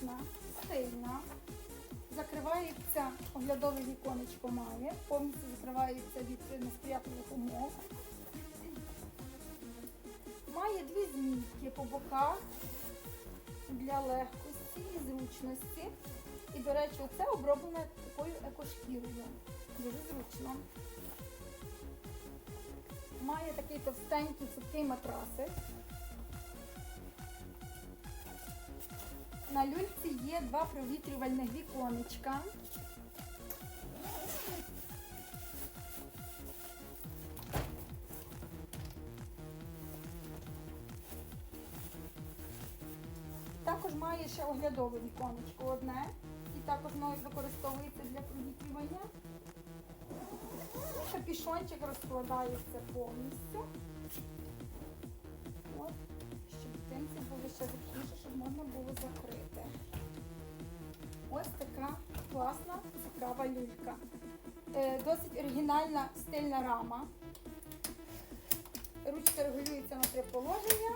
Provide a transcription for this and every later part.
зручна, стильна. Закривається оглядове віконечко має, повністю закривається від несприятливих умов. Має дві змійки по боках для легкості і зручності. І, до речі, оце оброблене такою екошкірою. Дуже зручно. Має такий товстенький цупкий матрасик. Є два провітрювальних віконечка. Також має ще оглядове віконечко одне. І також воно використовується для провітрювання. Капішончик розкладається повністю. От, щоб тимці було ще зручніше, щоб можна було закрити. Класна цікава люлька. Е, досить оригінальна стильна рама. Ручка регулюється на три положення.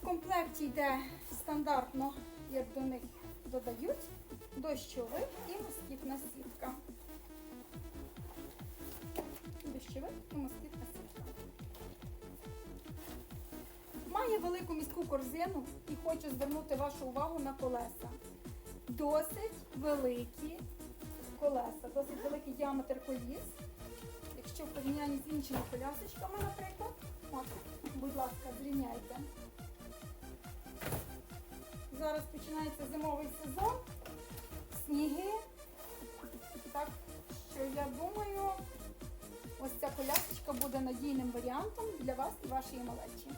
В комплекті йде стандартно, як до них додають, дощовик і москітна сітка. Дощовик і москітна сітка. Має велику міську корзину і хочу звернути вашу увагу на колеса. Досить великі колеса, досить великий діаметр коліс. Якщо в порівнянні з іншими колясочками, наприклад, от, будь ласка, зрівняйте. Зараз починається зимовий сезон, сніги. Так що я думаю, ось ця колясочка буде надійним варіантом для вас і вашої малечі.